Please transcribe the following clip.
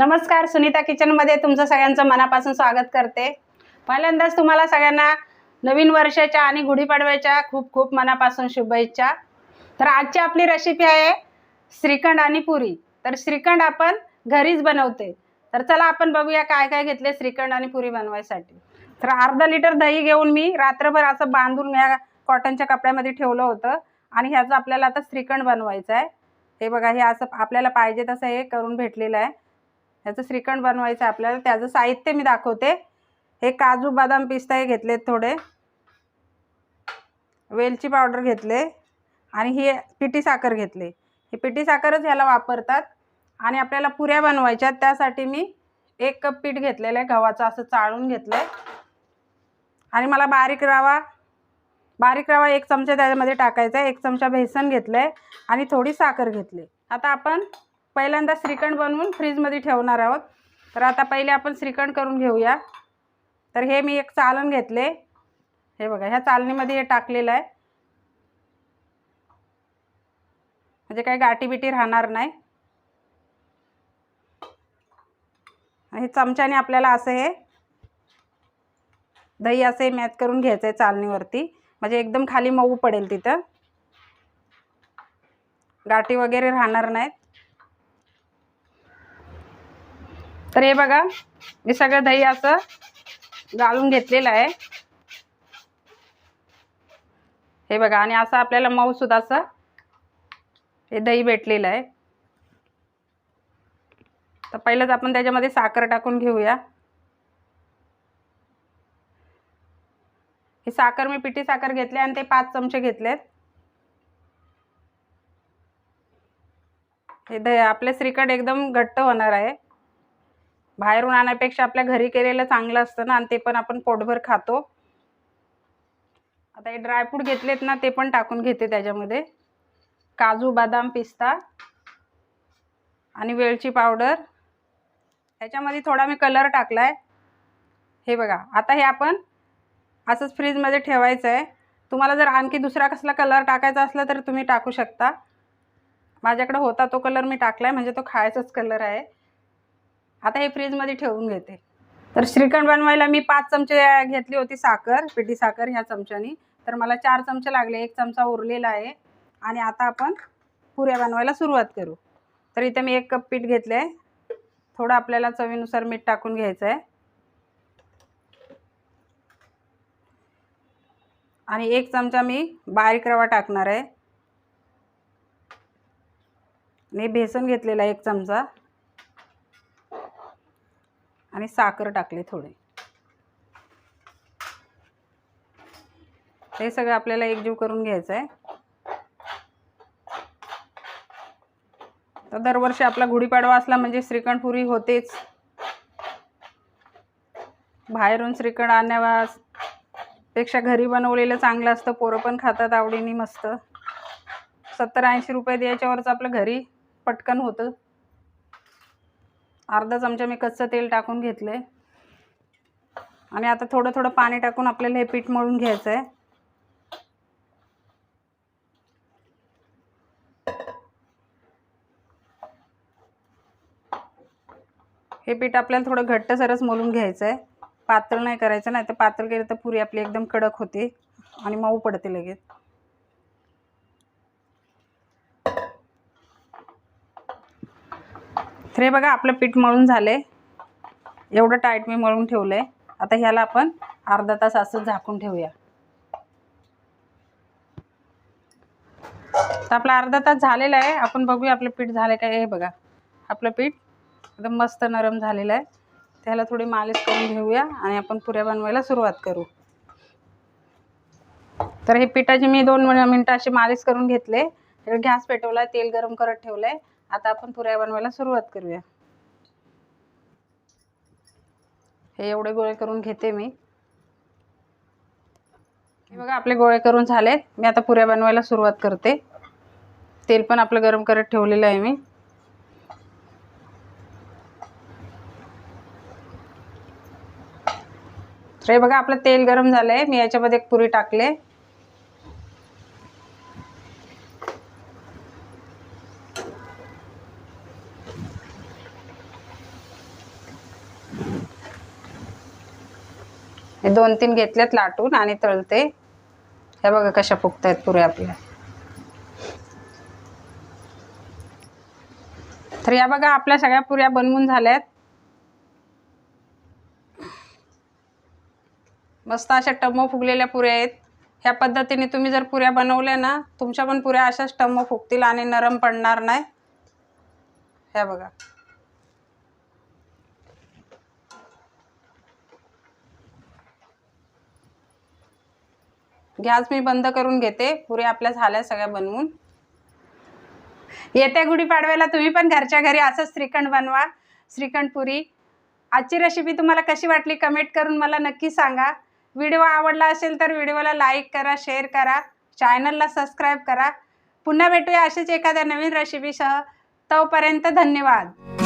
नमस्कार सुनीता किचनमध्ये तुमचं सगळ्यांचं मनापासून स्वागत करते. पहिल्यांदाच तुम्हाला सगळ्यांना नवीन वर्षाच्या आणि गुढीपाडव्याच्या खूप खूप मनापासून शुभेच्छा. तर आजची आपली रेसिपी आहे श्रीखंड आणि पुरी. तर श्रीखंड आपण घरीच बनवते. तर चला आपण बघूया काय काय घेतले श्रीखंड आणि पुरी बनवायसाठी. तर अर्धा लिटर दही घेऊन मी रात्रभर असं बांधून या कॉटनच्या कपड्यामध्ये ठेवलं होतं. आणि ह्याचं आपल्याला आता श्रीखंड बनवायचं आहे. हे बघा हे असं आपल्याला पाहिजे तसं हे करून भेटलेलं आहे. ह्याचं श्रीखंड बनवायचं आहे आपल्याला. त्याचं साहित्य मी दाखवते. हे काजू बदाम पिस्ता हे घेतलेत थोडे. वेलची पावडर घेतले. आणि ही पिठी साखर घेतले. ही पिठी साखरच ह्याला वापरतात. आणि आपल्याला पुऱ्या बनवायच्या त्यासाठी मी एक कप पीठ घेतलेलं आहे. गव्हाचं असं चाळून घेतलं आहे आणि मला बारीक रवा बारीक रवा एक चमचा त्याच्यामध्ये टाकायचा आहे. एक चमचा बेसन घेतलं आहे आणि थोडी साखर घेतली. आता आपण पहिल्यांदा श्रीखंड बनवून फ्रीजमध्ये ठेवणार आहोत. तर आता पहिले आपण श्रीखंड करून घेऊया. तर हे मी एक चालण घेतले. हे बघा ह्या चालणीमध्ये हे टाकलेलं आहे. म्हणजे काही गाठी बिटी राहणार नाही. हे चमच्याने आपल्याला असं हे दही असं हे मॅच करून घ्यायचं आहे चालणीवरती. म्हणजे एकदम खाली मऊ पडेल तिथं. गाठी वगैरे राहणार नाहीत. तर हे बघा मी सगळं दही असं गाळून घेतलेलं आहे. हे बघा आणि असं आपल्याला मऊसुद्धा असं हे दही भेटलेलं आहे. तर पहिलंच आपण त्याच्यामध्ये साखर टाकून घेऊया. ही साखर मी पिठी साखर घेतली आणि ते पाच चमचे घेतलेत. हे द आपले श्रीखंड एकदम घट्ट होणार आहे. बाहेरून आणण्यापेक्षा आपल्या घरी केलेलं चांगलं असतं ना आणि ते पण आपण पोटभर खातो. आता हे ड्रायफ्रूट घेतलेत ना ते पण टाकून घेते त्याच्यामध्ये. काजू बदाम पिस्ता आणि वेलची पावडर. ह्याच्यामध्ये थोडा मी कलर टाकला आहे हे बघा आता हे आपण असंच फ्रीजमध्ये ठेवायचं आहे तुम्हाला जर आणखी दुसरा कसला कलर टाकायचा असला तर तुम्ही टाकू शकता. माझ्याकडे होता तो कलर मी टाकला आहे म्हणजे तो खायचाच कलर आहे. आता हे फ्रीजमध्ये ठेवून घेते. तर श्रीखंड बनवायला मी पाच चमचे घेतली होती साखर पिठी साखर ह्या चमच्यानी. तर मला चार चमचे लागले एक चमचा उरलेला आहे. आणि आता आपण पुऱ्या बनवायला सुरुवात करू. तर इथे मी एक कप पीठ घेतलं. आहे थोडं आपल्याला चवीनुसार मीठ टाकून घ्यायचं आहे आणि एक चमचा मी बारीक रवा टाकणार आहे. आणि बेसन घेतलेला आहे एक चमचा. आणि साखर टाकली थोडी. हे सगळं आपल्याला एकजीव करून घ्यायचं आहे. तर दरवर्षी आपला गुढीपाडवा असला म्हणजे श्रीखंडपुरी होतेच. बाहेरून श्रीखंड आणण्यावासपेक्षा घरी बनवलेलं चांगलं असतं. पोरं पण खातात आवडीने मस्त. सत्तर ऐंशी रुपये द्यायच्यावरच आपलं घरी पटकन होतं. अर्धा चमचा मी कच्चं तेल टाकून घेतलं आहे आणि आता थोडं थोडं पाणी टाकून आपल्याला हे पीठ मळून घ्यायचं आहे हे पीठ आपल्याला थोडं घट्टसरच मळून घ्यायचं आहे पातळ नाही करायचं नाही तर पातळ केलं तर पुरी आपली एकदम कडक होते आणि मऊ पडते लगेच. तर हे बघा आपलं पीठ मळून झाले एवढं टाईट मी मळून ठेवलं आहे आता ह्याला आपण अर्धा तास असं झाकून ठेवूया. तर आपला अर्धा तास झालेला आहे. आपण बघूया आपलं पीठ झालं काय हे बघा. आपलं पीठ एकदम मस्त नरम झालेलं आहे. त्याला थोडी मालिश करून घेऊया आणि आपण पुऱ्या बनवायला सुरुवात करू. तर हे पिठाची मी दोन मिनटं अशी मालिश करून घेतले. गॅस पेटवला तेल गरम करत ठेवलं आहे आता आपण पुऱ्या बनवायला सुरुवात करूया. हे एवढे गोळे करून घेते मी. हे बघा आपले गोळे करून झालेत. मी आता पुऱ्या बनवायला सुरुवात करते. तेल पण आपलं गरम करत ठेवलेलं आहे मी. हे बघा आपलं तेल गरम झालं आहे मी याच्यामध्ये एक पुरी टाकले. हे दोन तीन घेतल्यात लाटून आणि तळते. हे बघा कशा फुगत आहेत पुऱ्या आपल्या. तर या बघा आपल्या सगळ्या पुऱ्या बनवून झाल्यात. मस्त अशा टम्म फुगलेल्या पुऱ्या आहेत. ह्या पद्धतीने तुम्ही जर पुऱ्या बनवल्या ना तुमच्या पण पुऱ्या अशाच टम्म फुगतील आणि नरम पडणार नाही. ह्या बघा. गॅस मी बंद करून घेते. पुऱ्या आपल्या झाल्या सगळ्या बनवून. येत्या गुढीपाडव्याला तुम्ही पण घरच्या घरी असंच श्रीखंड बनवा. श्रीखंड पुरी. आजची रेसिपी तुम्हाला कशी वाटली कमेंट करून मला नक्की सांगा. व्हिडिओ आवडला असेल तर व्हिडिओला लाईक करा शेअर करा. चॅनलला सबस्क्राईब करा. पुन्हा भेटूया असेच एखाद्या नवीन रेसिपीसह तोपर्यंत धन्यवाद.